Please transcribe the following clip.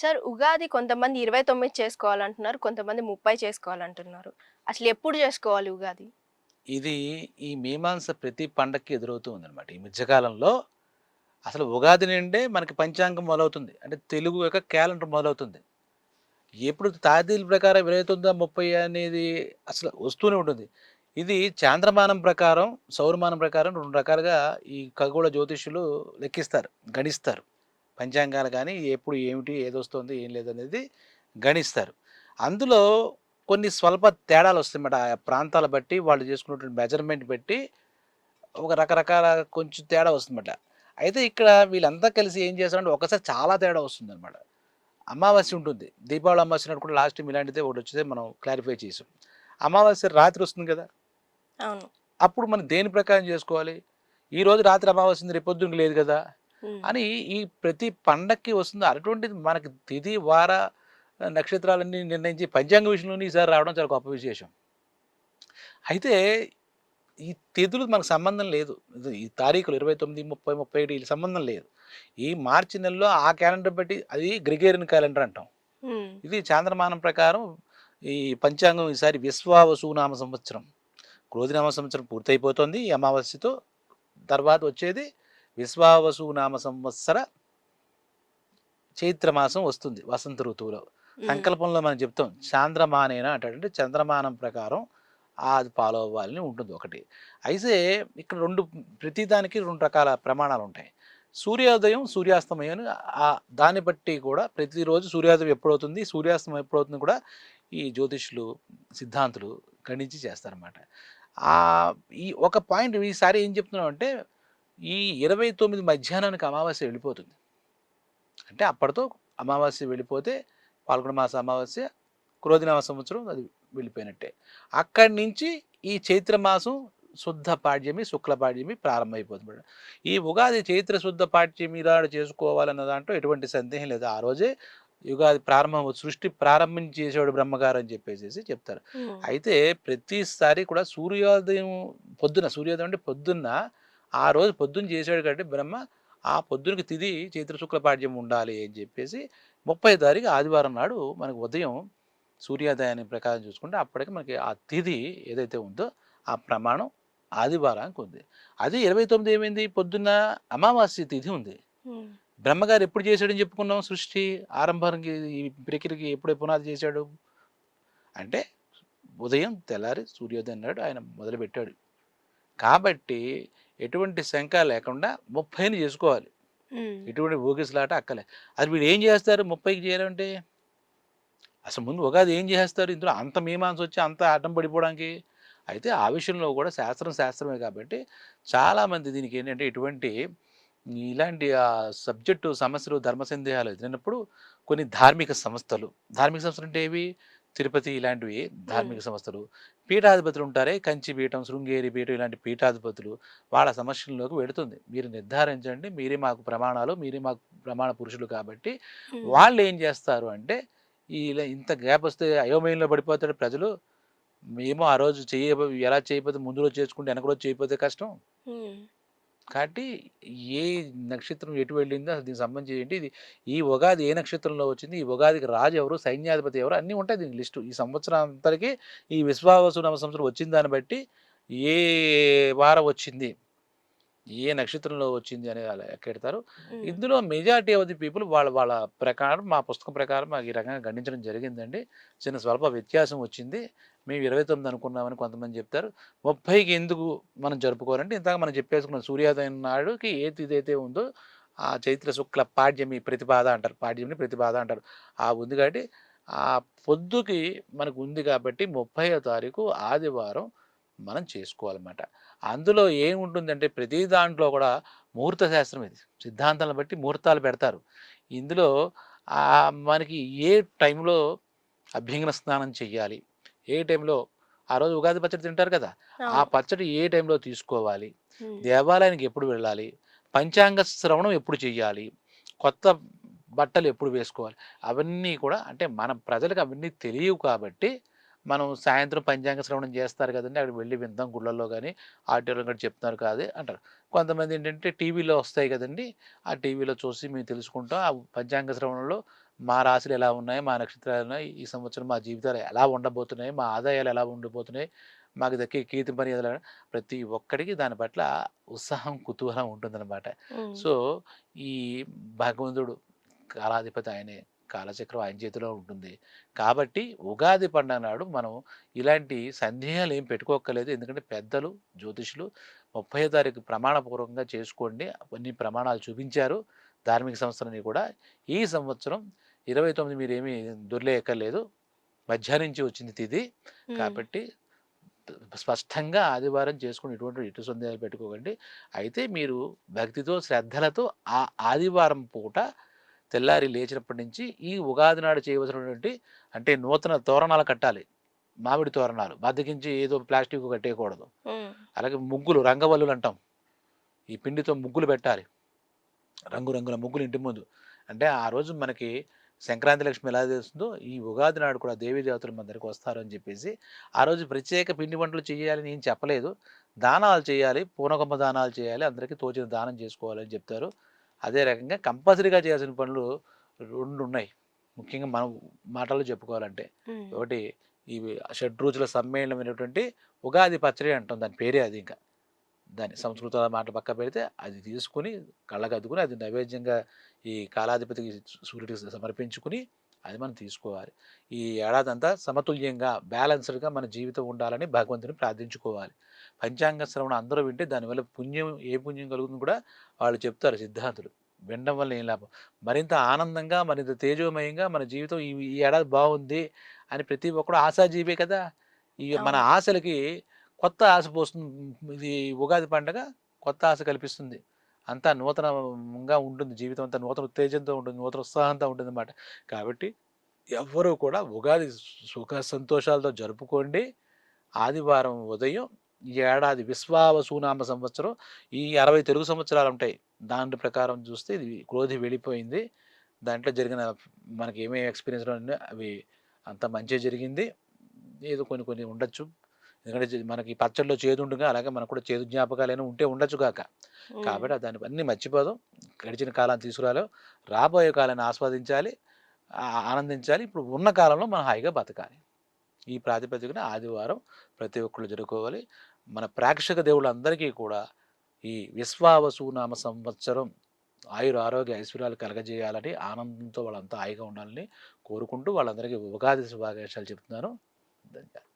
Sir Ugadi కొంతమంది ఇరవై తొమ్మిది చేసుకోవాలంటున్నారు కొంతమంది ముప్పై చేసుకోవాలంటున్నారు. అసలు ఎప్పుడు చేసుకోవాలి ఉగాది? ఇది ఈ మీమాంస ప్రతి పండక్కి ఎదురవుతూ ఉందన్నమాట. ఈ మధ్యకాలంలో అసలు ఉగాది నుండే మనకి పంచాంగం మొదలవుతుంది. అంటే తెలుగు యొక్క క్యాలెండర్ మొదలవుతుంది. ఎప్పుడు తాతీల ప్రకారం ఇరవై తొమ్మిది ముప్పై అనేది అసలు వస్తూనే ఉంటుంది. ఇది చాంద్రమానం ప్రకారం సౌరమానం ప్రకారం రెండు రకాలుగా ఈ ఖగోళ జ్యోతిష్యులు లెక్కిస్తారు గణిస్తారు. పంచాంగాలు కానీ ఎప్పుడు ఏమిటి ఏదొస్తుంది ఏం లేదనేది గణిస్తారు. అందులో కొన్ని స్వల్ప తేడాలు వస్తాయన్నమాట. ఆ ప్రాంతాల బట్టి వాళ్ళు చేసుకున్నటువంటి మెజర్మెంట్ బట్టి ఒక రకరకాల కొంచెం తేడా వస్తుందన్నమాట. అయితే ఇక్కడ వీళ్ళంతా కలిసి ఏం చేస్తారంటే ఒకసారి చాలా తేడా వస్తుంది అనమాట అమావాస్య ఉంటుంది. దీపావళి అమావాస్య నాడు కూడా లాస్ట్ టైం ఇలాంటిదే ఒకటి వచ్చితే మనం క్లారిఫై చేసాం. అమావాస్య రాత్రి వస్తుంది కదా? అవును. అప్పుడు మనం దేని ప్రకారం చేసుకోవాలి? ఈ రోజు రాత్రి అమావాస్య రేపు పొద్దున్న లేదు కదా. అని ఈ ప్రతి పండక్కి వస్తుంది. అటువంటిది మనకి తిథి వార నక్షత్రాలన్నీ నిర్ణయించి పంచాంగ విషయంలోని ఈసారి రావడం చాలా గొప్ప విశేషం. అయితే ఈ తిథులు మనకు సంబంధం లేదు. ఈ తారీఖులు ఇరవై తొమ్మిది ముప్పై ముప్పై ఏడు వీళ్ళ సంబంధం లేదు. ఈ మార్చి నెలలో ఆ క్యాలెండర్ బట్టి అది గ్రిగేరియన్ క్యాలెండర్ అంటాం. ఇది చాంద్రమానం ప్రకారం ఈ పంచాంగం ఈసారి విశ్వావసునామ సంవత్సరం. క్రోధినామ సంవత్సరం పూర్తయిపోతుంది ఈ అమావాస్యతో. తర్వాత వచ్చేది విశ్వావసునామ సంవత్సర చైత్రమాసం వస్తుంది వసంత ఋతువులో. సంకల్పంలో మనం చెప్తాం చాంద్రమానేన అంటే చంద్రమానం ప్రకారం అది ఫాలో అవ్వాలని ఉంటుంది ఒకటి. అయితే ఇక్కడ రెండు ప్రతిదానికి రెండు రకాల ప్రమాణాలు ఉంటాయి. సూర్యోదయం సూర్యాస్తమయం ఆ దాన్ని బట్టి కూడా ప్రతిరోజు సూర్యోదయం ఎప్పుడవుతుంది సూర్యాస్తమయం ఎప్పుడవుతుంది కూడా ఈ జ్యోతిష్యులు సిద్ధాంతులు గణించి చేస్తారన్నమాట. ఈ ఒక పాయింట్ ఈసారి ఏం చెప్తున్నాం అంటే ఈ ఇరవై తొమ్మిది మధ్యాహ్నానికి అమావాస్య వెళ్ళిపోతుంది. అంటే అప్పటితో అమావాస్య వెళ్ళిపోతే పాల్గొన మాస అమావాస్య క్రోధినామ సంవత్సరం అది వెళ్ళిపోయినట్టే. అక్కడి నుంచి ఈ చైత్ర మాసం శుద్ధ పాడ్యమి శుక్ల పాడ్యమి ప్రారంభమైపోతుంది ఈ ఉగాది చైత్ర శుద్ధ పాడ్యమి ఇలా చేసుకోవాలన్న దాంట్లో ఎటువంటి సందేహం లేదు. ఆ రోజే యుగాది ప్రారంభం సృష్టి ప్రారంభించేసాడు బ్రహ్మగారు అని చెప్పేసి చెప్తారు. అయితే ప్రతిసారి కూడా సూర్యోదయం పొద్దున సూర్యోదయం అంటే పొద్దున్న ఆ రోజు పొద్దున్న చేశాడు కాబట్టి బ్రహ్మ ఆ పొద్దునకి తిది చైత్ర శుక్ల పాడ్యం ఉండాలి అని చెప్పేసి ముప్పై తారీఖు ఆదివారం నాడు మనకు ఉదయం సూర్యోదయాన్ని ప్రకారం చూసుకుంటే అప్పటికి మనకి ఆ తిది ఏదైతే ఉందో ఆ ప్రమాణం ఆదివారానికి ఉంది అది ఇరవై తొమ్మిది ఏమైంది పొద్దున్న అమావాస్య తిథి ఉంది. బ్రహ్మగారు ఎప్పుడు చేశాడని చెప్పుకున్నాం? సృష్టి ఆరంభానికి ఈ ప్రక్రియకి ఎప్పుడు పునాది చేశాడు? అంటే ఉదయం తెల్లారి సూర్యోదయం నాడు ఆయన మొదలుపెట్టాడు. కాబట్టి ఎటువంటి శంక లేకుండా ముప్పైని చేసుకోవాలి. ఎటువంటి ఊగిసలాట అక్కలే. అది వీడు ఏం చేస్తారు? ముప్పైకి చేయాలంటే? అసలు ముందు ఉగాది ఏం చేస్తారు? ఇందులో అంత మీమాంస వచ్చి అంత అడ్డం పడిపోవడానికి? అయితే ఆ విషయంలో కూడా శాస్త్రం శాస్త్రమే కాబట్టి చాలామంది దీనికి ఏంటంటే ఇటువంటి ఇలాంటి ఆ సబ్జెక్టు సమస్యలు ధర్మ సందేహాలు ఎదిరినప్పుడు కొన్ని ధార్మిక సంస్థలు. ధార్మిక సంస్థలు అంటే ఏవి? తిరుపతి ఇలాంటివి ధార్మిక సంస్థలు. పీఠాధిపతులు ఉంటారే కంచి పీఠం శృంగేరి పీఠం ఇలాంటి పీఠాధిపతులు వాళ్ళ సమస్యల్లోకి వెడుతుంది మీరు నిర్ధారించండి మీరే మాకు ప్రమాణాలు మీరే మాకు ప్రమాణ పురుషులు కాబట్టి. వాళ్ళు ఏం చేస్తారు అంటే ఇలా ఇంత గ్యాప్ వస్తే అయోమయంలో పడిపోతాడు ప్రజలు. మేము ఆ రోజు చేయ ఎలా చేయకపోతే ముందు రోజు చేసుకుంటే వెనక రోజు చేయకపోతే కష్టం. కాబట్టి ఏ నక్షత్రం ఎటు వెళ్ళిందో దీనికి సంబంధించి ఏంటి? ఇది ఈ ఉగాది ఏ నక్షత్రంలో వచ్చింది? ఈ ఉగాదికి రాజు ఎవరు? సైన్యాధిపతి ఎవరు? అన్నీ ఉంటాయి దీనికి లిస్టు. ఈ సంవత్సరం అంతటికి ఈ విశ్వావసు నవ సంవత్సరం వచ్చిన దాన్ని బట్టి ఏ వారం వచ్చింది? ఏ నక్షత్రంలో వచ్చింది అనేది అలా ఎక్కెడతారు. ఇందులో మెజారిటీ ఆఫ్ ది పీపుల్ వాళ్ళ వాళ్ళ ప్రకారం మా పుస్తకం ప్రకారం మాకు ఈ రకంగా గణించడం జరిగిందండి. చిన్న స్వల్ప వ్యత్యాసం వచ్చింది. మేము ఇరవై తొమ్మిది అనుకున్నామని కొంతమంది చెప్తారు. ముప్పైకి ఎందుకు మనం జరుపుకోవాలంటే ఇంతగా మనం చెప్పేసుకున్న సూర్యోదయం నాడుకి ఏ ఇదైతే ఉందో ఆ చైత్ర శుక్ల పాడ్యమి ప్రతిపాద అంటారు. పాడ్యమిని ప్రతిపాద అంటారు. ఆ ఉంది కాబట్టి ఆ పొద్దుకి మనకు ఉంది కాబట్టి ముప్పైవ తారీఖు ఆదివారం మనం చేసుకోవాలన్నమాట. అందులో ఏముంటుందంటే ప్రతి దాంట్లో కూడా ముహూర్త శాస్త్రం ఇది. సిద్ధాంతాలను బట్టి ముహూర్తాలు పెడతారు. ఇందులో మనకి ఏ టైంలో అభ్యంగన స్నానం చేయాలి ఏ టైంలో? ఆ రోజు ఉగాది పచ్చడి తింటారు కదా ఆ. పచ్చడి ఏ టైంలో తీసుకోవాలి. దేవాలయానికి ఎప్పుడు వెళ్ళాలి? పంచాంగ శ్రవణం ఎప్పుడు చెయ్యాలి కొత్త బట్టలు ఎప్పుడు వేసుకోవాలి? అవన్నీ కూడా అంటే మన ప్రజలకు అవన్నీ తెలియవు కాబట్టి మనం సాయంత్రం పంచాంగ శ్రవణం చేస్తారు కదండి అక్కడ వెళ్ళి విందాం గుళ్ళల్లో కానీ ఆడిటోరియం కూడా చెప్తున్నారు కాదు అంటారు. కొంతమంది ఏంటంటే టీవీలో వస్తాయి కదండి ఆ టీవీలో చూసి మేము తెలుసుకుంటాం ఆ పంచాంగ శ్రవణంలో మా రాశులు ఎలా ఉన్నాయి? మా నక్షత్రాలు ఉన్నాయి? ఈ సంవత్సరం మా జీవితాలు ఎలా ఉండబోతున్నాయి? మా ఆదాయాలు ఎలా ఉండిపోతున్నాయి? మాకు దక్కే కీర్తి ఎలా- ప్రతి ఒక్కడికి దాని పట్ల ఉత్సాహం కుతూహలం ఉంటుందన్నమాట. సో ఈ భగవంతుడు కాలాధిపతి ఆయనే. కాలచక్రం ఆయన చేతిలో ఉంటుంది. కాబట్టి ఉగాది పండుగ నాడు మనం ఇలాంటి సందేహాలు ఏం పెట్టుకోక్కర్లేదు. ఎందుకంటే పెద్దలు జ్యోతిషులు ముప్పై తారీఖు ప్రమాణపూర్వకంగా చేసుకోండి. కొన్ని ప్రమాణాలు చూపించారు. ధార్మిక సంస్థలని కూడా ఈ సంవత్సరం ఇరవై తొమ్మిది మీరు ఏమీ దొర్లేయక్కర్లేదు. మధ్యాహ్నం నుంచి వచ్చింది తిది. కాబట్టి స్పష్టంగా ఆదివారం చేసుకుని ఎటువంటి ఇటు సందేహాలు పెట్టుకోకండి. అయితే మీరు భక్తితో శ్రద్ధలతో ఆ ఆదివారం పూట తెల్లారి లేచినప్పటి నుంచి ఈ ఉగాది నాడు చేయవలసినటువంటి అంటే నూతన తోరణాలు కట్టాలి. మామిడి తోరణాలు. బద్దకించి ఏదో ప్లాస్టిక్ కట్టేయకూడదు. అలాగే ముగ్గులు రంగవల్లులు అంటాం. ఈ పిండితో ముగ్గులు పెట్టాలి. రంగురంగుల ముగ్గులు ఇంటి ముందు. అంటే ఆ రోజు మనకి సంక్రాంతి లక్ష్మి ఎలా చేస్తుందో ఈ ఉగాది నాడు కూడా దేవీ దేవతలు మన దగ్గరికి వస్తారు అని చెప్పేసి ఆ రోజు ప్రత్యేక పిండి వంటలు చేయాలని ఏం చెప్పలేదు. దానాలు చేయాలి పూనకొమ్మ దానాలు చేయాలి అందరికీ తోచిన దానం చేసుకోవాలని చెప్తారు. అదే రకంగా కంపల్సరీగా చేయాల్సిన పనులు రెండు ఉన్నాయి ముఖ్యంగా మనం మాటల్లో చెప్పుకోవాలంటే. ఒకటి ఈ షడ్రుచుల సమ్మేళనమైనటువంటి ఉగాది పచ్చడి అంటాం దాని పేరే అది ఇంకా. దాని సంస్కృత మాట పక్క పెడితే అది తీసుకుని కళ్ళకు అద్దుకుని అది నైవేద్యంగా ఈ కాలాధిపతికి సూర్యుడికి సమర్పించుకుని అది మనం తీసుకోవాలి. ఈ ఏడాది అంతా సమతుల్యంగా బ్యాలెన్స్డ్గా మన జీవితం ఉండాలని భగవంతుని ప్రార్థించుకోవాలి. పంచాంగ శ్రవణం అందరూ వింటే దానివల్ల పుణ్యం ఏ పుణ్యం కలుగుతుందో కూడా వాళ్ళు చెప్తారు సిద్ధాంతులు. వినడం వల్ల ఏం లాభం? మరింత ఆనందంగా మరింత తేజోమయంగా మన జీవితం ఈ ఈ ఏడాది బాగుంది అని ప్రతి ఒక్కడు ఆశాజీవే కదా! ఈ మన. ఆశలకి కొత్త ఆశ పోస్తుంది. ఇది ఉగాది పండగ కొత్త ఆశ కల్పిస్తుంది. అంతా నూతనంగా ఉంటుంది. జీవితం అంతా నూతన ఉత్తేజంతో ఉంటుంది. నూతన ఉత్సాహంతో ఉంటుంది అన్నమాట కాబట్టి ఎవ్వరూ కూడా ఉగాది సుఖ సంతోషాలతో జరుపుకోండి. ఆదివారం ఉదయం ఈ ఏడాది విశ్వావసూనామ సంవత్సరం ఈ అరవై తెలుగు సంవత్సరాలు ఉంటాయి. దాని ప్రకారం చూస్తే ఇది క్రోధి వెళ్ళిపోయింది. దాంట్లో జరిగిన మనకి ఏమేమి ఎక్స్పీరియన్స్ అవి అంత మంచి జరిగింది. ఏదో కొన్ని కొన్ని ఉండొచ్చు. ఎందుకంటే మనకి పచ్చళ్ళలో చేదు ఉండగా అలాగే మనకు కూడా చేదు జ్ఞాపకాలైనా ఉంటే ఉండొచ్చు కాక. కాబట్టి దాన్ని అన్ని మర్చిపోదాం. గడిచిన కాలాన్ని తీసుకురాలో రాబోయే కాలాన్ని ఆస్వాదించాలి ఆనందించాలి. ఇప్పుడు ఉన్న కాలంలో మనం హాయిగా బతకాలి. ఈ ప్రాతిపదికన ఆదివారం ప్రతి ఒక్కళ్ళు జరుపుకోవాలి. మన ప్రేక్షక దేవుళ్ళందరికీ కూడా ఈ విశ్వావసునామ సంవత్సరం ఆయుర ఆరోగ్య ఐశ్వర్యాలు కలగజేయాలని ఆనందంతో వాళ్ళంతా హాయిగా ఉండాలని కోరుకుంటూ వాళ్ళందరికీ ఉగాది శుభాకాంక్షలు చెప్తున్నాను. ధన్యవాదాలు.